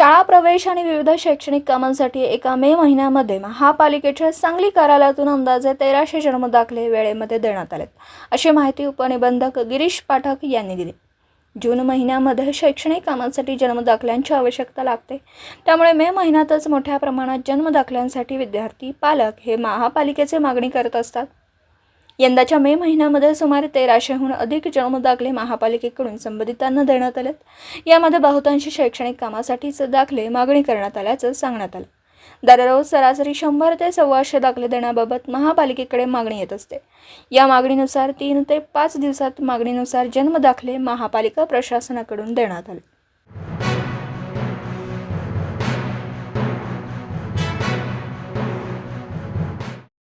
शाळा प्रवेश आणि विविध शैक्षणिक कामांसाठी एका मे महिन्यामध्ये महापालिकेच्या सांगली कार्यालयातून अंदाजे तेराशे जन्मदाखले वेळेमध्ये देण्यात आलेत. अशी माहिती उपनिबंधक गिरीश पाठक यांनी दिली. जून महिन्यामध्ये शैक्षणिक कामांसाठी जन्मदाखल्यांची आवश्यकता लागते. त्यामुळे मे महिन्यातच मोठ्या प्रमाणात जन्मदाखल्यांसाठी विद्यार्थी पालक हे महापालिकेचे मागणी करत असतात. यंदाच्या मे महिन्यामध्ये सुमारे तेराशेहून अधिक जन्मदाखले महापालिकेकडून संबंधितांना देण्यात आलेत. यामध्ये बहुतांश शैक्षणिक कामासाठीच दाखले मागणी करण्यात आल्याचं सांगण्यात आलं. दररोज सरासरी शंभर ते सव्वाशे दाखले देण्याबाबत महापालिकेकडे मागणी येत असते. या मागणीनुसार तीन ते पाच दिवसात मागणीनुसार जन्मदाखले महापालिका प्रशासनाकडून देण्यात आले.